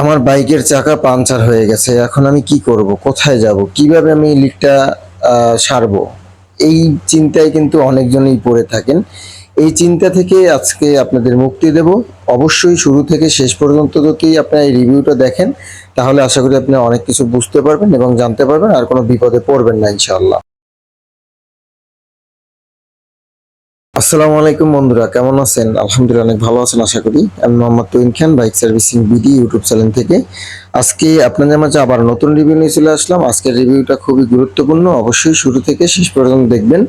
আমার বাইকের চাকা পাংচার হয়ে গেছে, এখন আমি কি করব? কোথায় যাব? কীভাবে আমি লিকটা সারবো? এই চিন্তায় কিন্তু অনেকজনই পড়ে থাকেন। এই চিন্তা থেকে আজকে আপনাদের মুক্তি দেব। অবশ্যই শুরু থেকে শেষ পর্যন্ত যদি আপনারা এই রিভিউটা দেখেন, তাহলে আশা করি আপনি অনেক কিছু বুঝতে পারবেন এবং জানতে পারবেন, আর কোনো বিপদে পড়বেন না, ইনশাআল্লাহ। আসসালামু আলাইকুম বন্ধুরা, কেমন আছেন? আলহামদুলিল্লাহ অনেক ভালো আছেন, আশা করি। আমি Mohammad Tuin Khan, bike servicing BD YouTube channel থেকে। আজকে আপনাদের মাঝে আবার নতুন রিভিউ নিয়ে চলে আসলাম। আজকের রিভিউটা খুবই গুরুত্বপূর্ণ, অবশ্যই শুরু থেকে শেষ পর্যন্ত দেখবেন।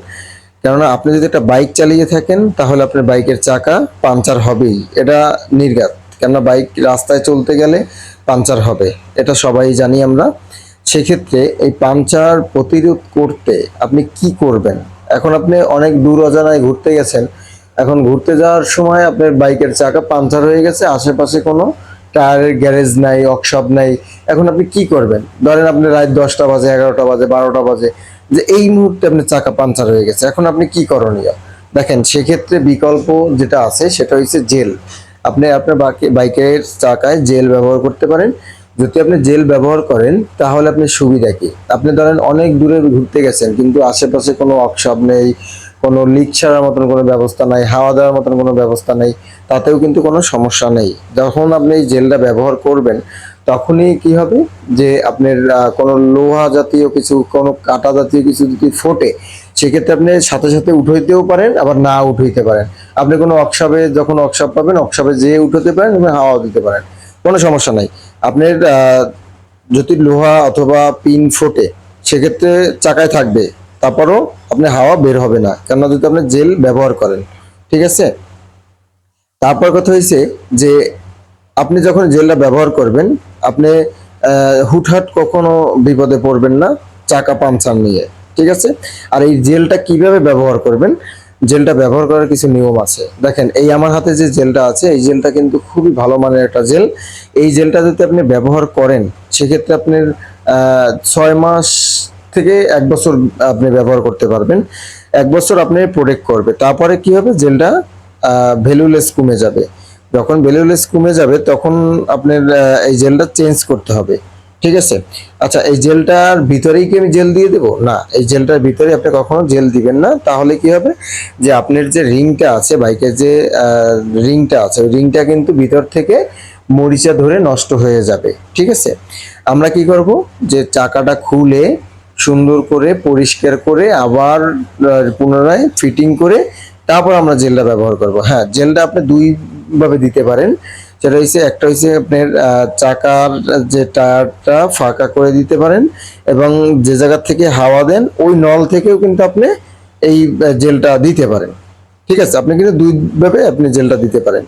কেননা আপনি যদি একটা বাইক চালিয়ে থাকেন, তাহলে আপনার বাইকের চাকা পাংচার হবেই। এটা নির্ঘাত। কেননা বাইক রাস্তায় চলতে গেলে পাংচার হবে। এটা সবাই জানি আমরা। সেক্ষেত্রে এই পাংচার প্রতিরোধ করতে আপনি কি করবেন? এখন আপনি অনেক দূর অজানায় ঘুরতে গেছেন। এখন ঘুরতে যাওয়ার সময় আপনার বাইকের চাকা পাংচার হয়ে গেছে, আশেপাশে কোনো টায়ারের গ্যারেজ নাই, ওয়ার্কশপ নাই। এখন আপনি কি করবেন? ধরেন আপনি রাত দশটা বাজে, এগারোটা বাজে, বারোটা বাজে, যে এই মুহূর্তে আপনার চাকা পাংচার হয়ে গেছে। এখন আপনি কি করণীয়? দেখেন, সেক্ষেত্রে বিকল্প যেটা আছে, সেটা হচ্ছে জেল। আপনি আপনার বাইকের চাকায় জেল ব্যবহার করতে পারেন। যদি আপনি জেল ব্যবহার করেন, তাহলে আপনি সুবিধা কি? আপনি ধরেন অনেক দূরে ঘুরতে গেছেন, কিন্তু আশেপাশে কোনো ওয়ার্কশপ নেই, কোনো লিক ছাড়ার মতন কোনো ব্যবস্থা নাই, হাওয়া দেওয়ার মতন কোনো ব্যবস্থা নেই, তাতেও কিন্তু কোনো সমস্যা নেই। যখন আপনি এই জেলটা ব্যবহার করবেন, তখনই কি হবে? যে আপনার কোনো লোহা জাতীয় কিছু, কোনো কাটা জাতীয় কিছু যদি ফোটে, সেক্ষেত্রে আপনি সাথে সাথে উঠাইতেও পারেন, আবার না উঠাইতে পারেন। আপনি কোনো ওয়ার্কশপে যখন ওয়ার্কশপ পাবেন ওয়ার্কশপে যেয়ে উঠাতে পারেন এবং হাওয়া দিতে পারেন। কোনো সমস্যা নাই। আপনার যদি লোহা অথবা পিন ফোটে, সেক্ষেত্রে চাকায় থাকবে। তারপরও আপনি হাওয়া বের হবে না, কেননা যদি আপনি জেল ব্যবহার করেন, ঠিক আছে? তারপর কথা হয়েছে যে, আপনি যখন জেলটা ব্যবহার করবেন, আপনি হুটহাট কখনো বিপদে পড়বেন না, চাকা পাংচার নিয়ে, ঠিক আছে? আর এই জেলটা কীভাবে ব্যবহার করবেন জেলটা ব্যবহার করার কিছু নিয়ম আছে। দেখেন, এই আমার হাতে যে জেলটা আছে, এই জেলটা কিন্তু খুবই ভালো মানের একটা জেল। এই জেলটা যদি আপনি ব্যবহার করেন, সেক্ষেত্রে আপনার ছয় মাস থেকে এক বছর আপনি ব্যবহার করতে পারবেন। এক বছর আপনি প্রোটেক্ট করবে। তারপরে কি হবে? জেলটা ভ্যালুলেস কমে যাবে। যখন ভ্যালুলেস কমে যাবে, তখন আপনার এই জেলটা চেঞ্জ করতে হবে। ঠিক আছে? আচ্ছা এই জেলটার ভিতরেই কি আমি জেল দিয়ে দেবো? না, এই জেলটার ভিতরে আপনি কখনো জেল দিবেন না। তাহলে কি হবে? যে আপনার যে রিংটা আছে, বাইকের যে রিংটা আছে, ওই রিংটা কিন্তু ভিতর থেকে মরিচা ধরে নষ্ট হয়ে যাবে। ঠিক আছে? আমরা কি করব? যে চাকাটা খুলে সুন্দর করে পরিষ্কার করে আবার পুনরায় ফিটিং করে তারপর আমরা জেলটা ব্যবহার করব। হ্যাঁ জেলটা আপনি দুই ভাবে দিতে পারেন। সেটা হচ্ছে একটা হচ্ছে আপনার চাকার যে টায়ারটা ফাঁকা করে দিতে পারেন এবং যে জায়গা থেকে হাওয়া দেন, ওই নল থেকেও কিন্তু আপনি এই জেলটা দিতে পারেন। ঠিক আছে? আপনি কিন্তু দুই ভাবে আপনি জেলটা দিতে পারেন।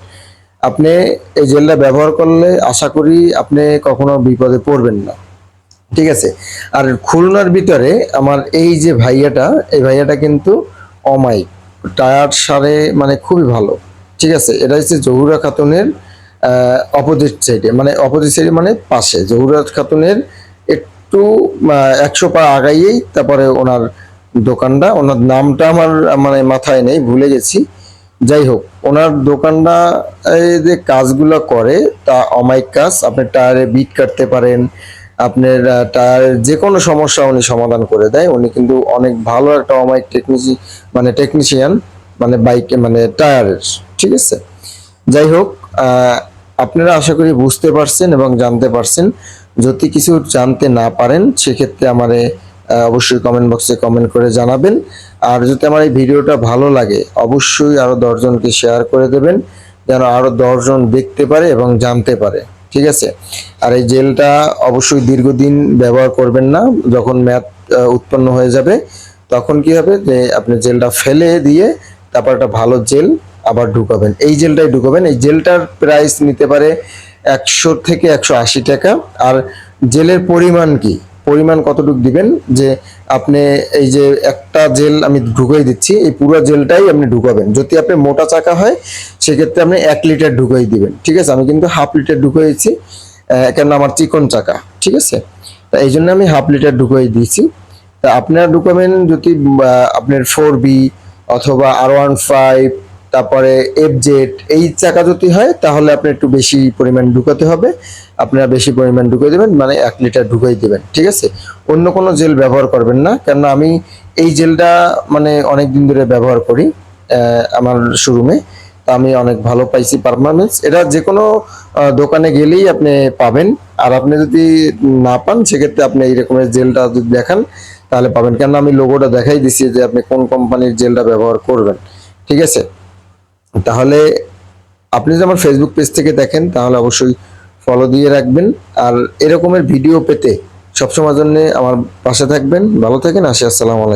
আপনি এই জেলটা ব্যবহার করলে আশা করি আপনি কখনো বিপদে পড়বেন না। ঠিক আছে? আর খুলনার ভিতরে আমার এই যে ভাইয়াটা, এই ভাইয়াটা কিন্তু অমাইক টায়ার সারে মানে খুবই ভালো। ঠিক আছে? এটা হচ্ছে জহুরা খাতুনের অপোজিট সাইডে মানে অপোজিট সাইডে মানে পাশে। জহুরা খাতুনের একটু একশো পা আগাইয়েই তারপরে ওনার দোকানটা, ওনার নামটা আমার মানে মাথায় নেই, ভুলে গেছি। যাই হোক, ওনার দোকানটা যে কাজগুলো করে, তা অমাইক কাজ। আপনি টায়ারে বিট কাটতে পারেন, আপনার টায়ারের যে কোনো সমস্যা উনি সমাধান করে দেয়। উনি কিন্তু অনেক ভালো একটা অমাইক টেকনিশি মানে টেকনিশিয়ান মানে বাইকে মানে টায়ারের, ঠিক আছে? যাই হোক আপনারা আশা করি বুঝতে পারছেন এবং জানতে পারছেন। যদি কিছু জানতে না পারেন, সেক্ষেত্রে আমারে অবশ্যই কমেন্ট বক্সে কমেন্ট করে জানাবেন। আর যদি আমার এই ভিডিওটা ভালো লাগে, অবশ্যই আরও দশজনকে শেয়ার করে দেবেন, যেন আরও দশজন দেখতে পারে এবং জানতে পারে। ঠিক আছে? আর এই জেলটা অবশ্যই দীর্ঘদিন ব্যবহার করবেন না। যখন ম্যাথ উৎপন্ন হয়ে যাবে, তখন কি হবে যে, আপনি জেলটা ফেলে দিয়ে, তারপর একটা ভালো জেল আবার ঢুকাবেন। এই জেলটাই ঢুকাবেন। এই জেলটার প্রাইস নিতে পারে একশো থেকে একশো আশি টাকা। আর জেলের পরিমাণ কি? পরিমাণ কতটুকু দিবেন? যে আপনি এই যে একটা জেল আমি ঢুকাই দিচ্ছি, এই পুরো জেলটাই আপনি ঢুকাবেন। যদি আপনি মোটা চাকা হয়, সেক্ষেত্রে আপনি এক লিটার ঢুকাই দিবেন। ঠিক আছে? আমি কিন্তু হাফ লিটার ঢুকাইছি কেন আমার চিকন চাকা। ঠিক আছে? তা এই জন্য আমি হাফ লিটার ঢুকাই দিয়েছি। তা আপনারা ঢুকাবেন যদি আপনার ফোর বি অথবা আর ওয়ান ফাইভ তারপরে এফ জেড এই চাকা যদি হয়, তাহলে আপনি একটু বেশি পরিমাণ ঢুকাতে হবে। আপনারা বেশি পরিমাণ ঢুকিয়ে দেবেন মানে এক লিটার ঢুকাই দেবেন, ঠিক আছে? অন্য কোনো জেল ব্যবহার করবেন না, কেননা আমি এই জেলটা মানে অনেক দিন ধরে ব্যবহার করি আমার শোরুমে। তা আমি অনেক ভালো পাইছি পারফরমেন্স এটা যে কোনো দোকানে গেলেই আপনি পাবেন। আর আপনি যদি না পান, সেক্ষেত্রে আপনি এই রকমের জেলটা যদি দেখান, তাহলে পাবেন। কেন আমি লোগোটা দেখাই দিছি যে আপনি কোন কোম্পানির জেলটা ব্যবহার করবেন, ঠিক আছে? তাহলে আপনি যদি আমার ফেসবুক পেজ থেকে দেখেন, তাহলে অবশ্যই ফলো দিয়ে রাখবেন। আর এরকমের ভিডিও পেতে সবসময় জন্য আমার পাশে থাকবেন। ভালো থাকেন, আসি, আসসালামু আলাইকুম।